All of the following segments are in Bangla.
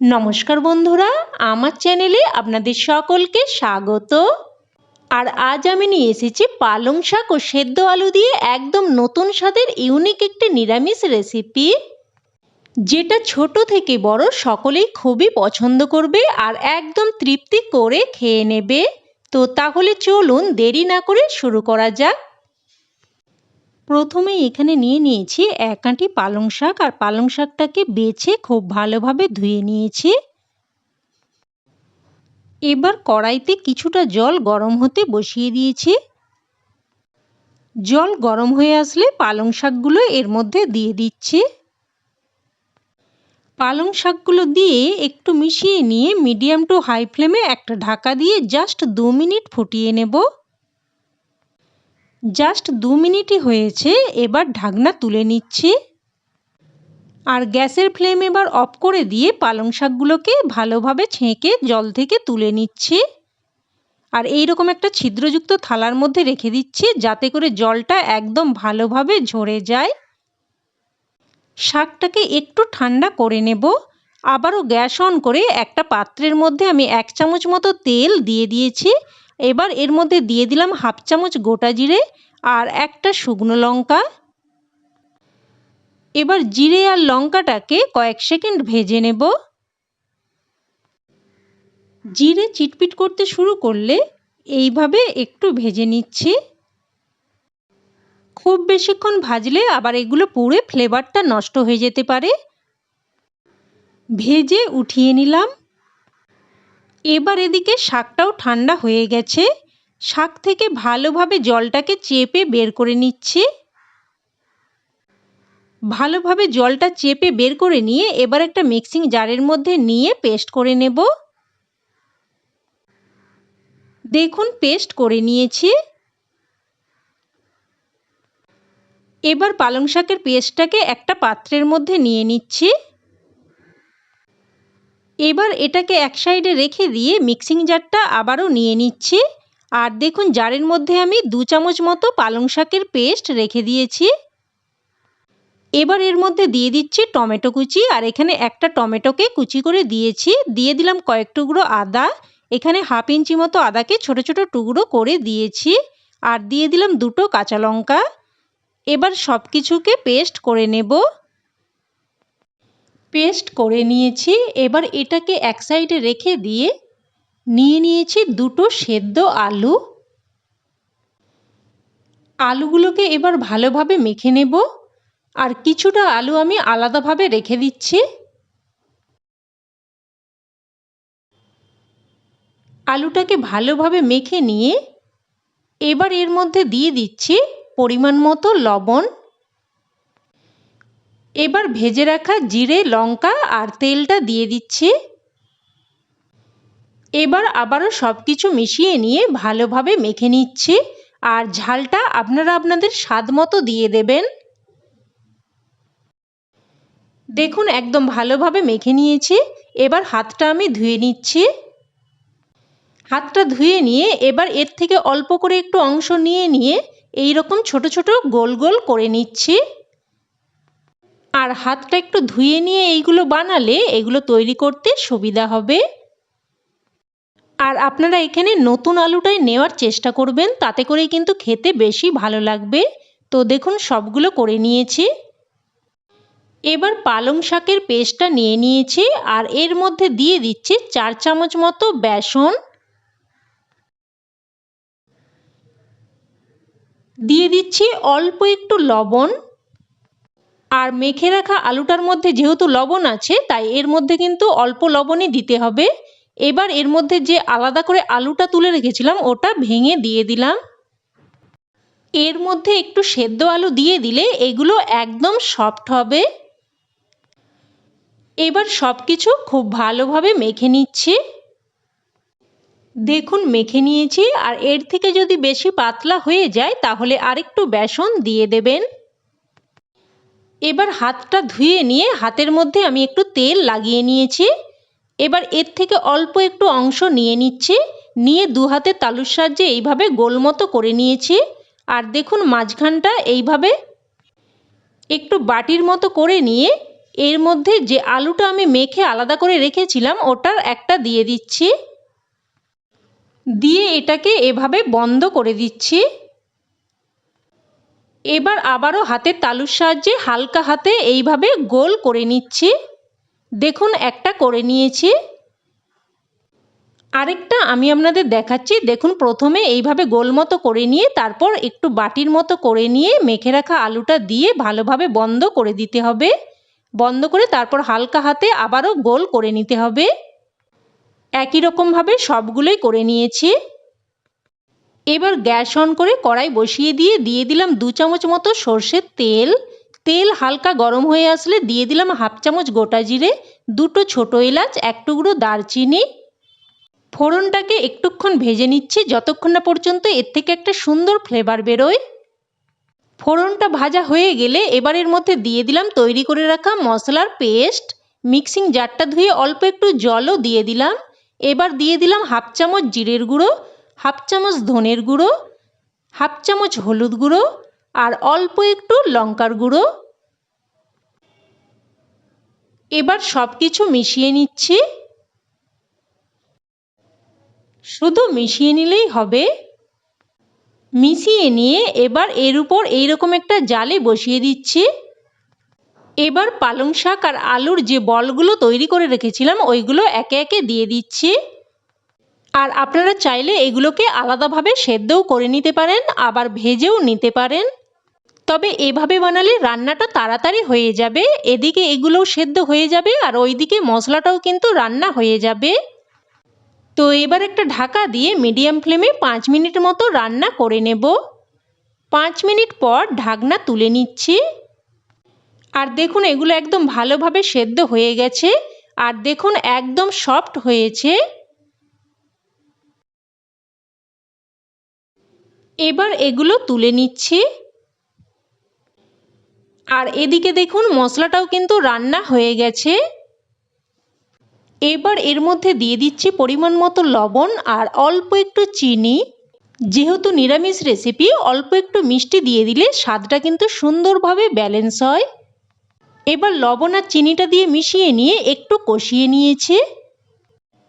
নমস্কার বন্ধুরা, আমার চ্যানেলে আপনাদের সকলকে স্বাগত। আর আজ আমি নিয়ে এসেছি পালং শাক ও সেদ্ধ আলু দিয়ে একদম নতুন স্বাদের ইউনিক একটি নিরামিষ রেসিপি যেটা ছোট থেকে বড় সকলেই খুবই পছন্দ করবে আর একদম তৃপ্তি করে খেয়ে নেবে। তো তাহলে চলুন দেরি না করে শুরু করা যাক। প্রথমে এখানে নিয়ে নিয়েছি এক আঁটি পালং শাক আর পালং শাকটাকে বেছে খুব ভালোভাবে ধুয়ে নিয়েছি। এবার কড়াইতে কিছুটা জল গরম হতে বসিয়ে দিয়েছি। জল গরম হয়ে আসলে পালং শাকগুলো এর মধ্যে দিয়ে দিচ্ছি। পালং শাকগুলো দিয়ে একটু মিশিয়ে নিয়ে মিডিয়াম টু হাই ফ্লেমে একটা ঢাকা দিয়ে জাস্ট দু মিনিট ফুটিয়ে নেব। জাস্ট দু মিনিটই হয়েছে, এবার ঢাকনা তুলে নিচ্ছি। আর গ্যাসের ফ্লেম এবার অফ করে দিয়ে পালং শাকগুলোকে ভালোভাবে ছেঁকে জল থেকে তুলে নিচ্ছি। আর এই রকম একটা ছিদ্রযুক্ত থালার মধ্যে রেখে দিচ্ছি, যাতে করে জলটা একদম ভালোভাবে ঝরে যায়। শাকটাকে একটু ঠান্ডা করে নেব। আবারও গ্যাস অন করে একটা পাত্রের মধ্যে আমি এক চামচ মতো তেল দিয়ে দিয়েছি। এবার এর মধ্যে দিয়ে দিলাম হাফ চামচ গোটা জিরে আর একটা শুকনো লঙ্কা। এবার জিরে আর লঙ্কাটাকে কয়েক সেকেন্ড ভেজে নেব। জিরে চিটপিট করতে শুরু করলে এইভাবে একটু ভেজে নিচ্ছি। খুব বেশিক্ষণ ভাজলে আবার এগুলো পুড়ে ফ্লেভারটা নষ্ট হয়ে যেতে পারে। ভেজে উঠিয়ে নিলাম। এবার এদিকে শাকটাও ঠান্ডা হয়ে গেছে। শাক থেকে ভালোভাবে জলটাকে চেপে বের করে নিচ্ছি। ভালোভাবে জলটা চেপে বের করে নিয়ে এবার একটা মিক্সিং জারের মধ্যে নিয়ে পেস্ট করে নেব। দেখুন, পেস্ট করে নিয়েছি। এবার পালং শাকের পেস্টটাকে একটা পাত্রের মধ্যে নিয়ে নিচ্ছি। এবার এটাকে এক সাইডে রেখে দিয়ে মিক্সিং জারটা আবারও নিয়ে নিচ্ছি। আর দেখুন, জারের মধ্যে আমি দু চামচ মতো পালং শাকের পেস্ট রেখে দিয়েছি। এবার এর মধ্যে দিয়ে দিচ্ছি টমেটো কুচি, আর এখানে একটা টমেটোকে কুচি করে দিয়েছি। দিয়ে দিলাম কয়েক টুকরো আদা, এখানে হাফ ইঞ্চি মতো আদাকে ছোট ছোট টুকরো করে দিয়েছি। আর দিয়ে দিলাম দুটো কাঁচা লঙ্কা। এবার সব কিছুকে পেস্ট করে নেব। পেস্ট করে নিয়েছি। এবার এটাকে এক সাইডে রেখে দিয়ে নিয়ে নিয়েছি দুটো সেদ্ধ আলু। আলুগুলোকে এবার ভালোভাবে মেখে নেব। আর কিছুটা আলু আমি আলাদাভাবে রেখে দিচ্ছি। আলুটাকে ভালোভাবে মেখে নিয়ে এবার এর মধ্যে দিয়ে দিচ্ছি পরিমাণ মতো লবণ। এবার ভেজে রাখা জিরে, লঙ্কা আর তেলটা দিয়ে দিচ্ছি। এবার আবারও সব কিছু মিশিয়ে নিয়ে ভালোভাবে মেখে নিচ্ছি। আর ঝালটা আপনারা আপনাদের স্বাদ মতো দিয়ে দেবেন। দেখুন, একদম ভালোভাবে মেখে নিয়েছি। এবার হাতটা আমি ধুয়ে নিচ্ছি। হাতটা ধুয়ে নিয়ে এবার এর থেকে অল্প করে একটু অংশ নিয়ে নিয়ে এই রকম ছোট ছোট গোল গোল করে নিচ্ছি। আর হাতটা একটু ধুয়ে নিয়ে এইগুলো বানালে এগুলো তৈরি করতে সুবিধা হবে। আর আপনারা এখানে নতুন আলুটাই নেওয়ার চেষ্টা করবেন, তাতে করেই কিন্তু খেতে বেশি ভালো লাগবে। তো দেখুন, সবগুলো করে নিয়েছি। এবার পালং শাকের পেস্টটা নিয়ে নিয়েছি, আর এর মধ্যে দিয়ে দিচ্ছি চার চামচ মতো বেসন। দিয়ে দিচ্ছি অল্প একটু লবণ। আর মেখে রাখা আলুটার মধ্যে যেহেতু লবণ আছে, তাই এর মধ্যে কিন্তু অল্প লবণই দিতে হবে। এবার এর মধ্যে যে আলাদা করে আলুটা তুলে রেখেছিলাম, ওটা ভেঙে দিয়ে দিলাম। এর মধ্যে একটু সেদ্ধ আলু দিয়ে দিলে এগুলো একদম সফট হবে। এবার সব কিছু খুব ভালোভাবে মেখে নিচ্ছি। দেখুন, মেখে নিয়েছি। আর এর থেকে যদি বেশি পাতলা হয়ে যায়, তাহলে আরেকটু বেসন দিয়ে দেবেন। এবার হাতটা ধুয়ে নিয়ে হাতের মধ্যে আমি একটু তেল লাগিয়ে নিয়েছি। এবার এর থেকে অল্প একটু অংশ নিয়ে নিচ্ছি। নিয়ে দু হাতের তালুর সাহায্যে এইভাবে গোল মতো করে নিয়েছি। আর দেখুন মাঝখানটা এইভাবে একটু বাটির মতো করে নিয়ে এর মধ্যে যে আলুটা আমি মেখে আলাদা করে রেখেছিলাম ওটার একটা দিয়ে দিচ্ছি। দিয়ে এটাকে এভাবে বন্ধ করে দিচ্ছি। এবার আবারও হাতের তালুর সাহায্যে হালকা হাতে এইভাবে গোল করে নিচ্ছি। দেখুন, একটা করে নিয়েছি। আরেকটা আমি আপনাদের দেখাচ্ছি। দেখুন, প্রথমে এইভাবে গোল মতো করে নিয়ে তারপর একটু বাটির মতো করে নিয়ে মেখে রাখা আলুটা দিয়ে ভালোভাবে বন্ধ করে দিতে হবে। বন্ধ করে তারপর হালকা হাতে আবারও গোল করে নিতে হবে। একই রকমভাবে সবগুলোই করে নিয়েছি। এবার গ্যাস অন করে কড়াই বসিয়ে দিয়ে দিয়ে দিলাম দু চামচ মতো সর্ষের তেল। তেল হালকা গরম হয়ে আসলে দিয়ে দিলাম হাফ চামচ গোটা জিরে, দুটো ছোটো এলাচ, এক টুকরো দারচিনি। ফোড়নটাকে একটুক্ষণ ভেজে নিচ্ছি, যতক্ষণ না পর্যন্ত এর থেকে একটা সুন্দর ফ্লেভার বেরোয়। ফোড়নটা ভাজা হয়ে গেলে এবারের মধ্যে দিয়ে দিলাম তৈরি করে রাখা মশলার পেস্ট। মিক্সিং জারটা ধুয়ে অল্প একটু জলও দিয়ে দিলাম। এবার দিয়ে দিলাম হাফ চামচ জিরের গুঁড়ো হাফ চামচ ধনের গুঁড়ো, হাফ চামচ হলুদ গুঁড়ো আর অল্প একটু লঙ্কার গুঁড়ো। এবার সব কিছু মিশিয়ে নিচ্ছি। শুধু মিশিয়ে নিলেই হবে। মিশিয়ে নিয়ে এবার এর উপর এইরকম একটা জালে বসিয়ে দিচ্ছি। এবার পালং শাক আর আলুর যে বলগুলো তৈরি করে রেখেছিলাম, ওইগুলো একে একে দিয়ে দিচ্ছি। আর আপনারা চাইলে এগুলোকে আলাদাভাবে সেদ্ধও করে নিতে পারেন, আবার ভেজেও নিতে পারেন। তবে এভাবে বানালে রান্নাটা তাড়াতাড়ি হয়ে যাবে, এদিকে এগুলোও সেদ্ধ হয়ে যাবে আর ওইদিকে মশলাটাও কিন্তু রান্না হয়ে যাবে। তো এবার একটা ঢাকা দিয়ে মিডিয়াম ফ্লেমে পাঁচ মিনিট মতো রান্না করে নেব। পাঁচ মিনিট পর ঢাকনা তুলে নিচ্ছি। আর দেখুন এগুলো একদম ভালোভাবে সেদ্ধ হয়ে গেছে, আর দেখুন একদম সফট হয়েছে। এবার এগুলো তুলে নিচ্ছি। আর এদিকে দেখুন, মশলাটাও কিন্তু রান্না হয়ে গেছে। এবার এর মধ্যে দিয়ে দিচ্ছি পরিমাণ মতো লবণ আর অল্প একটু চিনি। যেহেতু নিরামিষ রেসিপি অল্প একটু মিষ্টি দিয়ে দিলে স্বাদটা কিন্তু সুন্দরভাবে ব্যালেন্স হয়। এবার লবণ আর চিনিটা দিয়ে মিশিয়ে নিয়ে একটু কষিয়ে নিয়েছি।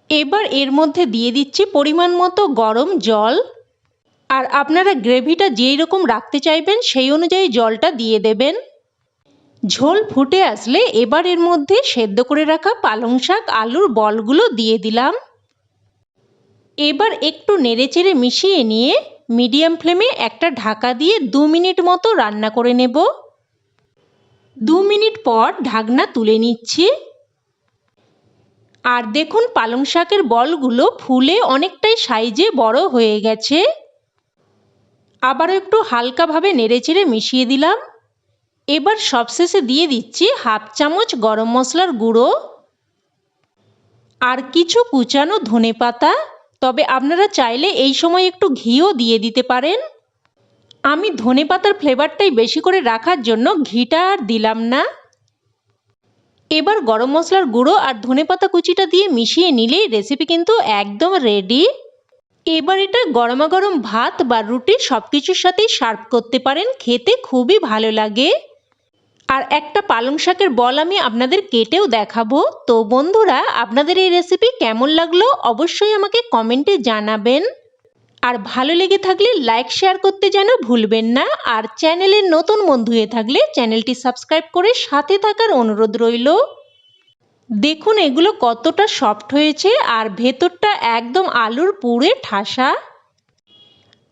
এবার এর মধ্যে দিয়ে দিচ্ছি পরিমাণ মতো গরম জল। আর আপনারা গ্রেভিটা যেই রকম রাখতে চাইবেন, সেই অনুযায়ী জলটা দিয়ে দেবেন। ঝোল ফুটে আসলে এবার এর মধ্যে সেদ্ধ করে রাখা পালং শাক, আলুর বলগুলো দিয়ে দিলাম। এবার একটু নেড়েচেড়ে মিশিয়ে নিয়ে মিডিয়াম ফ্লেমে একটা ঢাকা দিয়ে দু মিনিট মতো রান্না করে নেব। দু মিনিট পর ঢাকনা তুলে নিচ্ছি। আর দেখুন, পালং শাকের বলগুলো ফুলে অনেকটাই সাইজে বড় হয়ে গেছে। আবারও একটু হালকাভাবে নেড়েচেড়ে মিশিয়ে দিলাম। এবার সবশেষে দিয়ে দিচ্ছি হাফ চামচ গরম মশলার গুঁড়ো। আর কিছু কুচানো ধনে পাতা। তবে আপনারা চাইলে এই সময় একটু ঘিও দিয়ে দিতে পারেন। আমি ধনে পাতার ফ্লেভারটাই বেশি করে রাখার জন্য ঘিটা আর দিলাম না। এবার গরম মশলার গুঁড়ো আর ধনে পাতা কুচিটা দিয়ে মিশিয়ে নিলেই রেসিপি কিন্তু একদম রেডি এবার এটা গরমা গরম ভাত বা রুটি সব কিছুর সাথেই সার্ভ করতে পারেন, খেতে খুবই ভালো লাগে। আর একটা পালং শাকের বল আমি আপনাদের কেটেও দেখাবো। তো বন্ধুরা, আপনাদের এই রেসিপি কেমন লাগল অবশ্যই আমাকে কমেন্টে জানাবেন। আর ভালো লেগে থাকলে লাইক শেয়ার করতে যেন ভুলবেন না। আর চ্যানেলের নতুন বন্ধু হয়ে থাকলে চ্যানেলটি সাবস্ক্রাইব করে সাথে থাকার অনুরোধ রইল। দেখুন এগুলো কতটা সফট হয়েছে আর ভেতরটা একদম আলুর পুরে ঠাসা।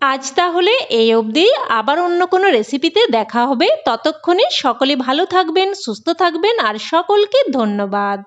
আজ তাহলে এই অবধি। আবার অন্য কোনো রেসিপিতে দেখা হবে। ততক্ষণে সকলে ভালো থাকবেন, সুস্থ থাকবেন আর সকলকে ধন্যবাদ।